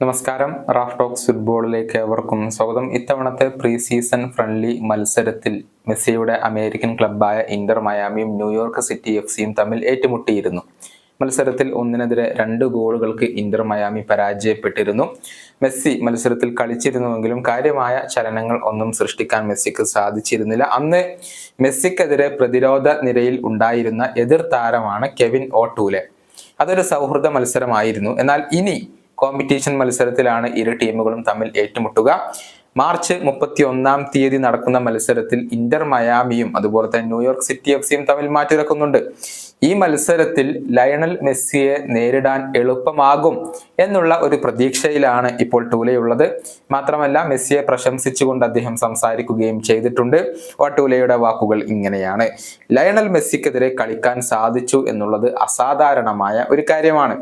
നമസ്കാരം. Raf talks ഫുട്ബോളിലേക്ക് ഏവർക്കും സ്വാഗതം. ഇത്തവണത്തെ പ്രീ സീസൺ ഫ്രണ്ട്ലി മത്സരത്തിൽ മെസ്സിയുടെ അമേരിക്കൻ ക്ലബ്ബായ ഇന്റർ മയാമിയും ന്യൂയോർക്ക് സിറ്റി എഫ് സിയും തമ്മിൽ ഏറ്റുമുട്ടിയിരുന്നു. മത്സരത്തിൽ ഒന്നിനെതിരെ രണ്ട് ഗോളുകൾക്ക് ഇന്റർ മയാമി പരാജയപ്പെട്ടിരുന്നു. മെസ്സി മത്സരത്തിൽ കളിച്ചിരുന്നുവെങ്കിലും കാര്യമായ ചലനങ്ങൾ ഒന്നും സൃഷ്ടിക്കാൻ മെസ്സിക്ക് സാധിച്ചിരുന്നില്ല. അന്ന് മെസ്സിക്കെതിരെ പ്രതിരോധ നിരയിൽ ഉണ്ടായിരുന്ന എതിർ താരമാണ് കെവിൻ ഓട്ടൂലെ അതൊരു സൗഹൃദ മത്സരമായിരുന്നു. എന്നാൽ ഇനി കോമ്പറ്റീഷൻ മത്സരത്തിലാണ് ഇരു ടീമുകളും തമ്മിൽ ഏറ്റുമുട്ടുക. മാർച്ച് മുപ്പത്തി ഒന്നാം തീയതി നടക്കുന്ന മത്സരത്തിൽ ഇന്റർ മയാമിയും അതുപോലെ തന്നെ ന്യൂയോർക്ക് സിറ്റി എഫ് സിയും തമ്മിൽ മാറ്റിറക്കുന്നുണ്ട് ഈ മത്സരത്തിൽ ലയണൽ മെസ്സിയെ നേരിടാൻ എളുപ്പമാകും എന്നുള്ള ഒരു പ്രതീക്ഷയിലാണ് ഇപ്പോൾ ടൂലയുള്ളത്. മാത്രമല്ല മെസ്സിയെ പ്രശംസിച്ചുകൊണ്ട് അദ്ദേഹം സംസാരിക്കുകയും ചെയ്തിട്ടുണ്ട്. ടൂലയുടെ വാക്കുകൾ ഇങ്ങനെയാണ്. ലയണൽ മെസ്സിക്കെതിരെ കളിക്കാൻ സാധിച്ചു എന്നുള്ളത് അസാധാരണമായ ഒരു കാര്യമാണ്.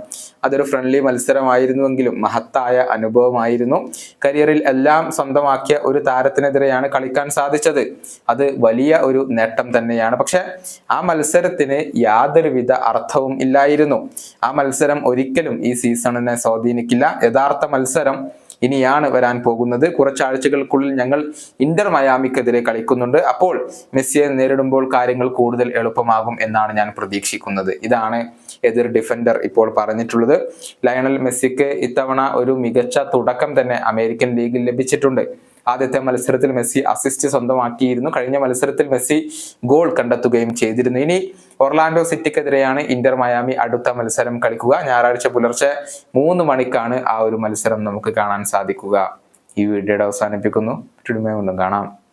അതൊരു ഫ്രണ്ട്ലി മത്സരമായിരുന്നുവെങ്കിലും മഹത്തായ അനുഭവമായിരുന്നു. കരിയറിൽ എല്ലാം സ്വന്തമാക്കിയ ഒരു താരത്തിനെതിരെയാണ് കളിക്കാൻ സാധിച്ചത്. അത് വലിയ ഒരു നേട്ടം തന്നെയാണ്. പക്ഷെ ആ മത്സരത്തിന് യാതൊരുവിധ അർത്ഥവും ഇല്ലായിരുന്നു. ആ മത്സരം ഒരിക്കലും ഈ സീസണിനെ സ്വാധീനിക്കില്ല. യഥാർത്ഥ മത്സരം ഇനിയാണ് വരാൻ പോകുന്നത്. കുറച്ചാഴ്ചകൾക്കുള്ളിൽ ഞങ്ങൾ ഇന്റർ മയാമിക്കെതിരെ കളിക്കുന്നുണ്ട്. അപ്പോൾ മെസ്സിയെ നേരിടുമ്പോൾ കാര്യങ്ങൾ കൂടുതൽ എളുപ്പമാകും എന്നാണ് ഞാൻ പ്രതീക്ഷിക്കുന്നത്. ഇതാണ് എതിർ ഡിഫൻഡർ ഇപ്പോൾ പറഞ്ഞിട്ടുള്ളത്. ലയണൽ മെസ്സിക്ക് ഇത്തവണ ഒരു മികച്ച തുടക്കം തന്നെ അമേരിക്കൻ ലീഗിൽ ലഭിച്ചിട്ടുണ്ട്. ആദ്യത്തെ മത്സരത്തിൽ മെസ്സി അസിസ്റ്റ് സ്വന്തമാക്കിയിരുന്നു. കഴിഞ്ഞ മത്സരത്തിൽ മെസ്സി ഗോൾ കണ്ടെത്തുകയും ചെയ്തിരുന്നു. ഇനി ഒർലാൻഡോ സിറ്റിക്കെതിരെയാണ് ഇന്റർ മയാമി അടുത്ത മത്സരം കളിക്കുക. ഞായറാഴ്ച പുലർച്ചെ മൂന്ന് മണിക്കാണ് ആ ഒരു മത്സരം നമുക്ക് കാണാൻ സാധിക്കുക. ഈ വീഡിയോയുടെ അവസാനിപ്പിക്കുന്നു. വീണ്ടും കാണാം.